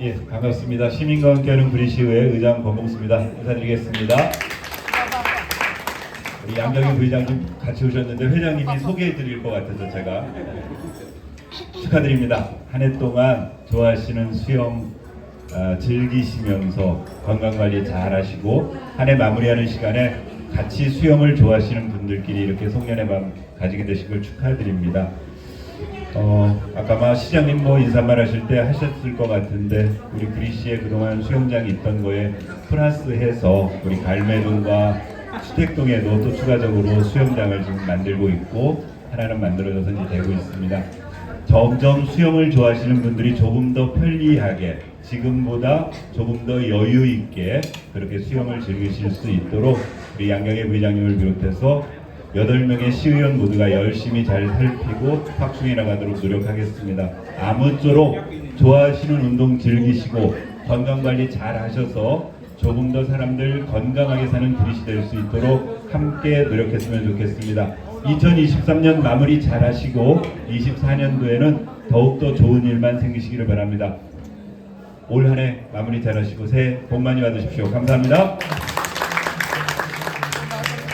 예, 반갑습니다. 시민과 함께하는 브리시의회 의장 권봉수입니다. 인사드리겠습니다. 우리 양경희 부회장님 같이 오셨는데 회장님이 소개해 드릴 것 같아서 제가 축하드립니다. 한 해 동안 좋아하시는 수영 아, 즐기시면서 건강관리 잘 하시고 한 해 마무리하는 시간에 같이 수영을 좋아하시는 분들끼리 이렇게 송년회 밤 가지게 되신 걸 축하드립니다. 어, 아까 마 시장님 뭐 인사말 하실 때 하셨을 것 같은데 우리 그리시에 그동안 수영장이 있던 거에 플러스해서 우리 갈매동과 수택동에도 또 추가적으로 수영장을 지금 만들고 있고 하나는 만들어져서 이제 되고 있습니다. 점점 수영을 좋아하시는 분들이 조금 더 편리하게 지금보다 조금 더 여유 있게 그렇게 수영을 즐기실 수 있도록 우리 양경의 부회장님을 비롯해서 여덟 명의 시의원 모두가 열심히 잘 살피고 확충해 나가도록 노력하겠습니다. 아무쪼록 좋아하시는 운동 즐기시고 건강 관리 잘 하셔서 조금 더 사람들 건강하게 사는 그릇이 될 수 있도록 함께 노력했으면 좋겠습니다. 2023년 마무리 잘 하시고 24년도에는 더욱더 좋은 일만 생기시기를 바랍니다. 올 한 해 마무리 잘 하시고 새해 복 많이 받으십시오. 감사합니다.